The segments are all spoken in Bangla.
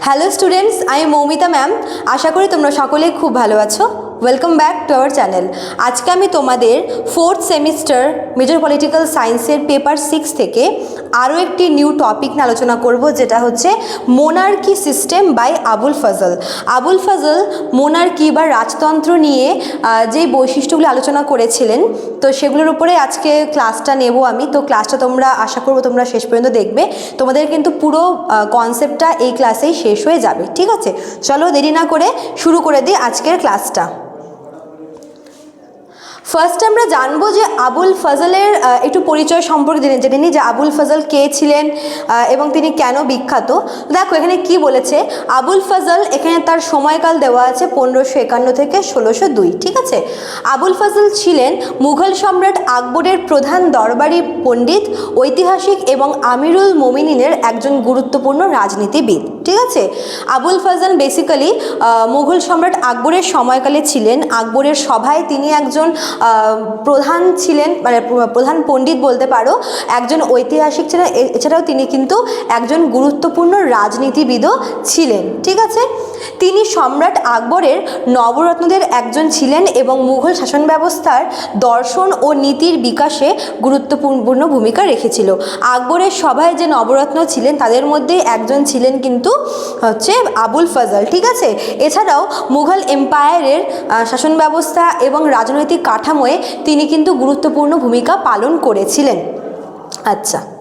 হ্যালো স্টুডেন্টস আমি মৌমিতা ম্যাম আশা করি তোমরা সকলেই খুব ভালো আছো। Welcome back to our channel আজকে আমি তোমাদের ফোর্থ সেমিস্টার মেজর পলিটিক্যাল সায়েন্সের পেপার সিক্স থেকে আরও একটি নিউ টপিক নিয়ে আলোচনা করব, যেটা হচ্ছে monarchy system by Abul Fazal. Abul Fazal monarchy বা রাজতন্ত্র নিয়ে যেই বৈশিষ্ট্যগুলো আলোচনা করেছিলেন, তো সেগুলোর উপরে আজকে ক্লাসটা নেব আমি। তো ক্লাসটা তোমরা, আশা করব তোমরা শেষ পর্যন্ত দেখবে। তোমাদের কিন্তু পুরো কনসেপ্টটা এই ক্লাসেই শেষ হয়ে যাবে, ঠিক আছে? চলো দেরি না করে শুরু করে দিই আজকের ক্লাসটা ফার্স্ট আমরা জানব যে আবুল ফজলের একটু পরিচয় সম্পর্কে জেনে জেনে নিই যে আবুল ফজল কে ছিলেন এবং তিনি কেন বিখ্যাত। দেখো, এখানে কি বলেছে? আবুল ফজল এখানে তার সময়কাল দেওয়া আছে পনেরোশো একান্ন থেকে ষোলোশো দুই, ঠিক আছে? আবুল ফজল ছিলেন মুঘল সম্রাট আকবরের প্রধান দরবারি পণ্ডিত, ঐতিহাসিক এবং আমিরুল মোমিনিনের একজন গুরুত্বপূর্ণ রাজনীতিবিদ, ঠিক আছে? আবুল ফজল বেসিক্যালি মুঘল সম্রাট আকবরের সময়কালে ছিলেন। আকবরের সভায় তিনি একজন প্রধান ছিলেন মানে প্রধান পণ্ডিত বলতে পারো, একজন ঐতিহাসিক ছিলেন এছাড়াও তিনি কিন্তু একজন গুরুত্বপূর্ণ রাজনীতিবিদও ছিলেন, ঠিক আছে? তিনি সম্রাট আকবরের নবরত্নদের একজন ছিলেন এবং মুঘল শাসন ব্যবস্থার দর্শন ও নীতির বিকাশে গুরুত্বপূর্ণ ভূমিকা রেখেছিল। আকবরের সভায় যে নবরত্ন ছিলেন, তাদের মধ্যে একজন ছিলেন কিন্তু হচ্ছে আবুল ফজল, ঠিক আছে? এছাড়াও মুঘল এম্পায়ারের শাসন ব্যবস্থা এবং রাজনৈতিক কাঠামোয় তিনি কিন্তু গুরুত্বপূর্ণ ভূমিকা পালন করেছিলেন। আচ্ছা।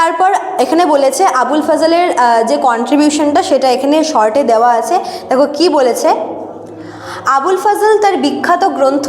তারপর এখানে বলেছে আবুল ফজলের যে কন্ট্রিবিউশনটা সেটা এখানে শর্টে দেওয়া আছে। দেখো কি বলেছে? আবুল ফজল তার বিখ্যাত গ্রন্থ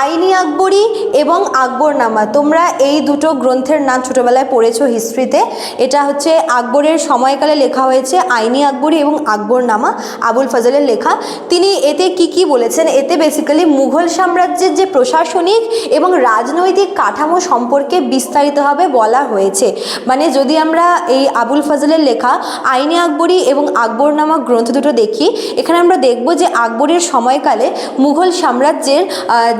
আইনি আকবরী এবং আকবরনামা। তোমরা এই দুটো গ্রন্থের নাম ছোটোবেলায় পড়েছো হিস্ট্রিতে। এটা হচ্ছে আকবরের সময়কালে লেখা হয়েছে আইনি আকবরী এবং আকবরনামা, আবুল ফজলের লেখা। তিনি এতে কি কি বলেছেন? এতে বেসিক্যালি মুঘল সাম্রাজ্যের যে প্রশাসনিক এবং রাজনৈতিক কাঠামো সম্পর্কে বিস্তারিতভাবে বলা হয়েছে। মানে যদি আমরা এই আবুল ফজলের লেখা, আইনি আকবরী এবং আকবরনামা গ্রন্থ দুটো দেখি, এখানে আমরা দেখব যে আকবরের সময়কালে মুঘল সাম্রাজ্যের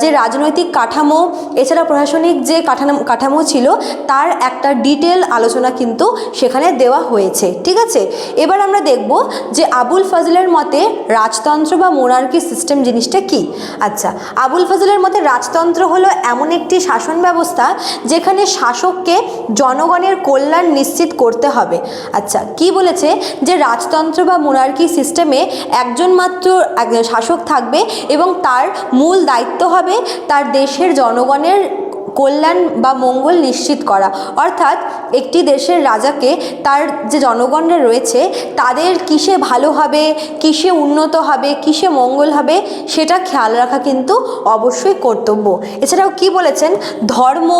যে রাজনৈতিক কাঠামো, এছাড়া প্রশাসনিক যে কাঠামো কাঠামো ছিল, তার একটা ডিটেল আলোচনা কিন্তু সেখানে দেওয়া হয়েছে, ঠিক আছে? এবার আমরা দেখব যে আবুল ফজলের মতে রাজতন্ত্র বা মোনার্কি সিস্টেম জিনিসটা কি? আচ্ছা আবুল ফজলের মতে রাজতন্ত্র হলো এমন একটি শাসন ব্যবস্থা যেখানে শাসককে জনগণের কল্যাণ নিশ্চিত করতে হবে। আচ্ছা কি বলেছে? যে রাজতন্ত্র বা মোনার্কি সিস্টেমে একজন মাত্র শাসক থাকবে এবং তার মূল দায়িত্ব হবে তার দেশের জনগণের কল্যাণ বা মঙ্গল নিশ্চিত করা। অর্থাৎ একটি দেশের রাজাকে তার যে জনগণরা রয়েছে, তাদের কিসে ভালো হবে, কিসে উন্নত হবে, কিসে মঙ্গল হবে, সেটা খেয়াল রাখা কিন্তু অবশ্যই কর্তব্য। এছাড়াও কি বলেছেন? ধর্ম,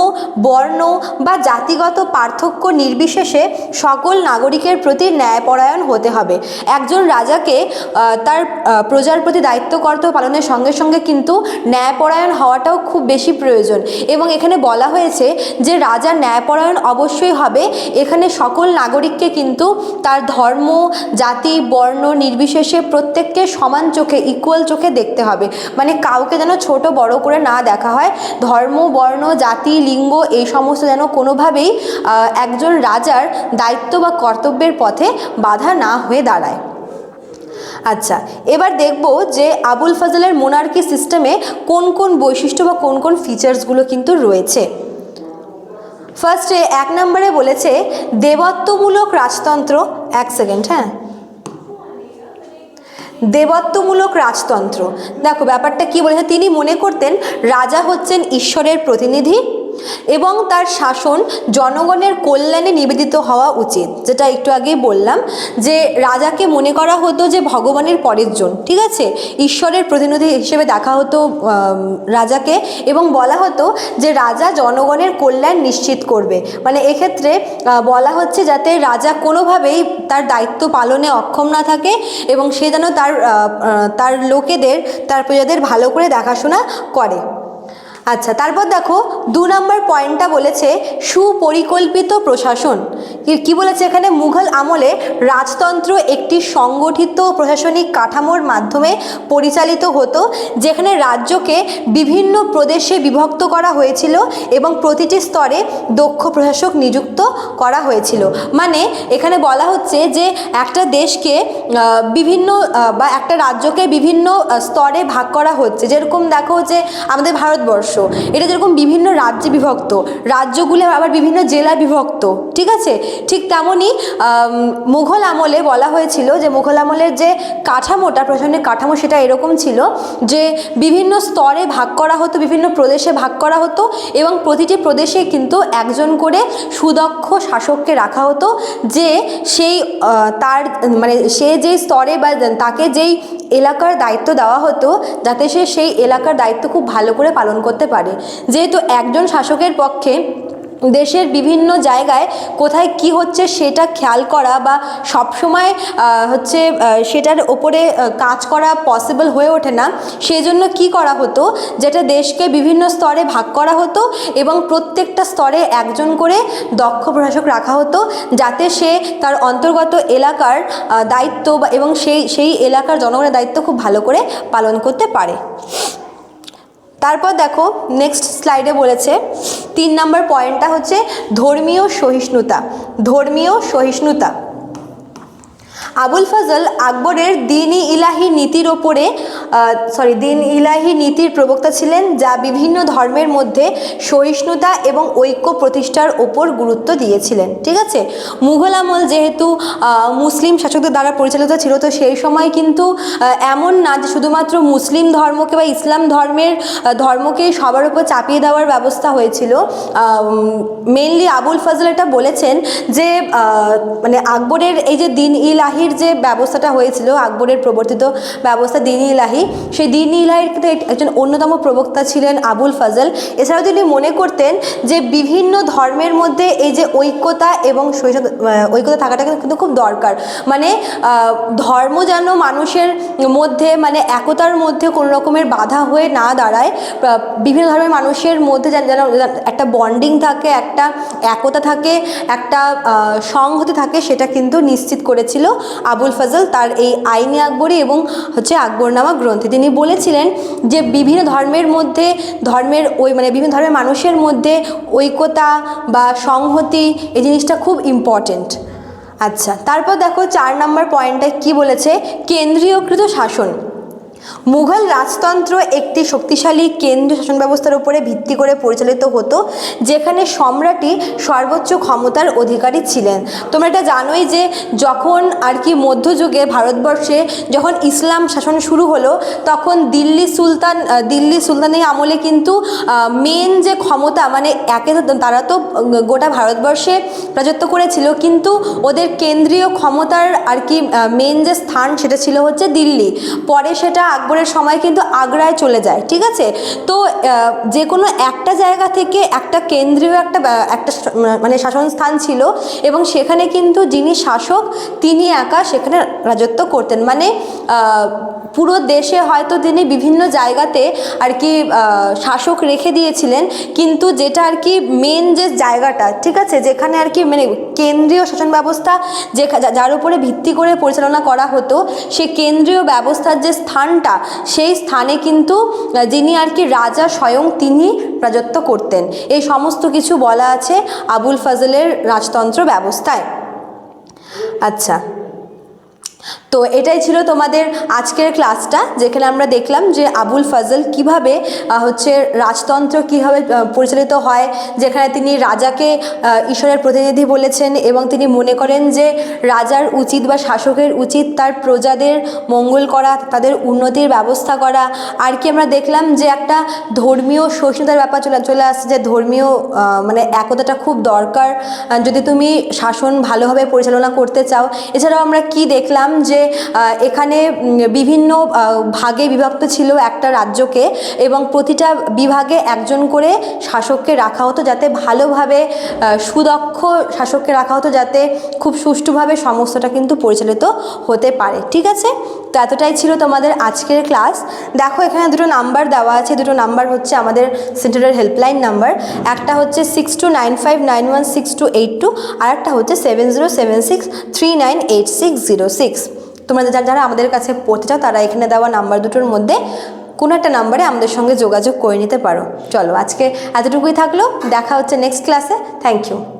বর্ণ বা জাতিগত পার্থক্য নির্বিশেষে সকল নাগরিকের প্রতি ন্যায়পরায়ণ হতে হবে। একজন রাজাকে তার প্রজার প্রতি দায়িত্ব কর্তব্য পালনের সঙ্গে সঙ্গে কিন্তু ন্যায়পরায়ণ হওয়াটাও খুব বেশি প্রয়োজন। এবং এখানে বলা হয়েছে যে রাজা ন্যায়পরায়ণ অবশ্যই হবে। এখানে সকল নাগরিককে কিন্তু তার ধর্ম, জাতি, বর্ণ নির্বিশেষে প্রত্যেককে সমান চোখে ইকুয়াল চোখে দেখতে হবে। মানে কাউকে যেন ছোট, বড় করে না দেখা হয়। ধর্ম, বর্ণ, জাতি, লিঙ্গ এই সমস্ত যেন কোনোভাবেই একজন রাজার দায়িত্ব বা কর্তব্যের পথে বাধা না হয়ে দাঁড়ায়। আচ্ছা এবার দেখব যে আবুল ফজলের মোনার্কি সিস্টেমে কোন কোন বৈশিষ্ট্য বা কোন কোন ফিচার্সগুলো কিন্তু রয়েছে। ফার্স্টে এক নম্বরে বলেছে, দেবত্বমূলক রাজতন্ত্র, এক সেকেন্ড হ্যাঁ? দেবত্বমূলক রাজতন্ত্র। দেখো, ব্যাপারটা কি বলেছে? তিনি মনে করতেন রাজা হচ্ছেন ঈশ্বরের প্রতিনিধি এবং তার শাসন জনগণের কল্যাণে নিবেদিত হওয়া উচিত, যেটা একটু আগেই বললাম, যে রাজাকে মনে করা হতো যে ভগবানের পরের জন, ঠিক আছে? ঈশ্বরের প্রতিনিধি হিসেবে দেখা হতো রাজাকে এবং বলা হতো যে রাজা জনগণের কল্যাণ নিশ্চিত করবে। মানে এক্ষেত্রে বলা হচ্ছে যাতে রাজা কোনোভাবেই তার দায়িত্ব পালনে অক্ষম না থাকে এবং সে যেন তার তার লোকেদের, তার প্রজাদের ভালো করে দেখাশোনা করে। আচ্ছা তারপর দেখো, দু নম্বর পয়েন্টটা বলেছে সুপরিকল্পিত প্রশাসন। কি- বলেছে এখানে? মুঘল আমলে রাজতন্ত্র একটি সংগঠিত প্রশাসনিক কাঠামোর মাধ্যমে পরিচালিত হতো, যেখানে রাজ্যকে বিভিন্ন প্রদেশে বিভক্ত করা হয়েছিল এবং প্রতিটি স্তরে দক্ষ প্রশাসক নিযুক্ত করা হয়েছিল। মানে এখানে বলা হচ্ছে যে একটা দেশকে বিভিন্ন বা একটা রাজ্যকে বিভিন্ন স্তরে ভাগ করা হচ্ছে। যেরকম দেখো যে আমাদের ভারতবর্ষ এটা যেরকম বিভিন্ন রাজ্যে বিভক্ত, রাজ্যগুলো আবার বিভিন্ন জেলায় বিভক্ত, ঠিক আছে? ঠিক তেমনই মুঘল আমলে বলা হয়েছিল যে মুঘল আমলের যে কাঠামোটা প্রশাসনিক কাঠামো সেটা এরকম ছিল যে বিভিন্ন স্তরে ভাগ করা হতো, বিভিন্ন প্রদেশে ভাগ করা হতো এবং প্রতিটি প্রদেশে কিন্তু একজন করে সুদক্ষ শাসককে রাখা হতো যে সেই তার মানে সে যেই স্তরে বা তাকে যেই এলাকার দায়িত্ব দেওয়া হতো, যাতে সে সেই এলাকার দায়িত্ব খুব ভালো করে পালন করতে পারে। যেহেতু একজন শাসকের পক্ষে দেশের বিভিন্ন জায়গায় কোথায় কি হচ্ছে সেটা খেয়াল করা বা সবসময় হচ্ছে সেটার ওপরে কাজ করা পসিবল হয়ে ওঠে না সেই জন্য কী করা হতো? যেটা দেশকে বিভিন্ন স্তরে ভাগ করা হতো এবং প্রত্যেকটা স্তরে একজন করে দক্ষ প্রশাসক রাখা হতো, যাতে সে তার অন্তর্গত এলাকার দায়িত্ব বা, এবং সেই সেই এলাকার জনগণের দায়িত্ব খুব ভালো করে পালন করতে পারে। তারপর দেখো নেক্সট স্লাইডে বলেছে তিন নম্বর পয়েন্টটা হচ্ছে ধর্মীয় সহিষ্ণুতা ধর্মীয় সহিষ্ণুতা। আবুল ফজল আকবরের দিন ইলাহি নীতির ওপরে সরি দিন ইলাহি নীতির প্রবক্তা ছিলেন যা বিভিন্ন ধর্মের মধ্যে সহিষ্ণুতা এবং ঐক্য প্রতিষ্ঠার ওপর গুরুত্ব দিয়েছিলেন, ঠিক আছে? মুঘল আমল যেহেতু মুসলিম শাসকদের দ্বারা পরিচালিত ছিল, তো সেই সময় কিন্তু এমন না যে শুধুমাত্র মুসলিম ধর্মকে বা ইসলাম ধর্মের ধর্মকে সবার উপর চাপিয়ে দেওয়ার ব্যবস্থা হয়েছিল মেনলি আবুল ফজল এটা বলেছেন যে মানে আকবরের এই যে দিন ইলাহির যে ব্যবস্থাটা হয়েছিল, আকবরের প্রবর্তিত ব্যবস্থা দিন ইলাহি, সেই দিন ইলাহির একজন অন্যতম প্রবক্তা ছিলেন আবুল ফজল। এছাড়াও তিনি মনে করতেন যে বিভিন্ন ধর্মের মধ্যে এই যে ঐক্যতা এবং ঐক্যতা থাকাটা কিন্তু খুব দরকার। মানে ধর্ম যেন মানুষের মধ্যে মানে একতার মধ্যে কোনো রকমের বাধা হয়ে না দাঁড়ায় বিভিন্ন ধর্মের মানুষের মধ্যে যেন যেন একটা বন্ডিং থাকে, একটা একতা থাকে, একটা সংহতি থাকে, সেটা কিন্তু নিশ্চিত করেছিল আবুল ফজল তার এই আইনে আকবরী এবং হচ্ছে আকবরনামা গ্রন্থে। তিনি বলেছিলেন যে বিভিন্ন ধর্মের মধ্যে ধর্মের ওই মানে বিভিন্ন ধর্মের মানুষের মধ্যে ঐক্যতা বা সংহতি এই জিনিসটা খুব ইম্পর্টেন্ট আচ্ছা তারপর দেখো চার নম্বর পয়েন্টটা কি বলেছে? কেন্দ্রীয়কৃত শাসন। মুঘল রাজতন্ত্র একটি শক্তিশালী কেন্দ্রীয় শাসন ব্যবস্থার উপরে ভিত্তি করে পরিচালিত হতো, যেখানে সম্রাটই সর্বোচ্চ ক্ষমতার অধিকারী ছিলেন। তোমরা এটা জানোই যে যখন আর কি মধ্যযুগে ভারতবর্ষে যখন ইসলাম শাসন শুরু হলো, তখন দিল্লি সুলতান দিল্লি সুলতানের আমলে কিন্তু মেন যে ক্ষমতা মানে একে তারা তো গোটা ভারতবর্ষে রাজত্ব করেছিল, কিন্তু ওদের কেন্দ্রীয় ক্ষমতার আর কি মেন যে স্থান সেটা ছিল হচ্ছে দিল্লি। পরে সেটা আকবরের সময় কিন্তু আগ্রায় চলে যায়, ঠিক আছে? তো যে কোনো একটা জায়গা থেকে একটা কেন্দ্রীয় একটা একটা মানে শাসন স্থান ছিল এবং সেখানে কিন্তু যিনি শাসক, তিনি একা সেখানে রাজত্ব করতেন। মানে পুরো দেশে হয়তো তিনি বিভিন্ন জায়গাতে আর কি শাসক রেখে দিয়েছিলেন, কিন্তু যেটা আর কি মেন যে জায়গাটা, ঠিক আছে? যেখানে আর কি মানে কেন্দ্রীয় শাসন ব্যবস্থা যে, যার উপরে ভিত্তি করে পরিচালনা করা হতো, সে কেন্দ্রীয় ব্যবস্থার যে স্থানটা, সেই স্থানে কিন্তু যিনি আর কি রাজা স্বয়ং তিনি রাজত্ব করতেন। এই সমস্ত কিছু বলা আছে আবুল ফজলের রাজতন্ত্র ব্যবস্থায়। আচ্ছা। তো এটাই ছিল তোমাদের আজকের ক্লাসটা যেখানে আমরা দেখলাম যে আবুল ফজল কীভাবে হচ্ছে রাজতন্ত্র কীভাবে পরিচালিত হয়, যেখানে তিনি রাজাকে ঈশ্বরের প্রতিনিধি বলেছেন এবং তিনি মনে করেন যে রাজার উচিত বা শাসকের উচিত তার প্রজাদের মঙ্গল করা, তাদের উন্নতির ব্যবস্থা করা। আর কি আমরা দেখলাম যে একটা ধর্মীয় সহিষ্ণুতার ব্যাপার চলে চলে আসছে যে ধর্মীয় মানে একতাটা খুব দরকার। যদি তুমি শাসন ভালোভাবে পরিচালনা করতে চাও, এছাড়াও আমরা কি দেখলাম যে এখানে বিভিন্ন ভাগে বিভক্ত ছিল একটা রাজ্যকে এবং প্রতিটা বিভাগে একজন করে শাসককে রাখা হতো যাতে ভালোভাবে সুদক্ষ শাসককে রাখা হতো যাতে খুব সুষ্ঠুভাবে সমস্তটা কিন্তু পরিচালিত হতে পারে। ঠিক আছে? তো এতটাই ছিল তোমাদের আজকের ক্লাস। দেখো, এখানে দুটো নাম্বার দেওয়া আছে। দুটো নাম্বার হচ্ছে আমাদের সেন্টারের হেল্পলাইন নাম্বার। একটা হচ্ছে six two nine five nine one six two eight two আর একটা হচ্ছে seven zero seven six three nine eight six zero six তোমরা যারা যারা আমাদের কাছে পড়তে চাও, তারা এখানে দেওয়া নাম্বার দুটোর মধ্যে কোনো একটা নাম্বারে আমাদের সঙ্গে যোগাযোগ করে নিতে পারো। চলো আজকে এতটুকুই থাকল। দেখা হচ্ছে নেক্সট ক্লাসে থ্যাংক ইউ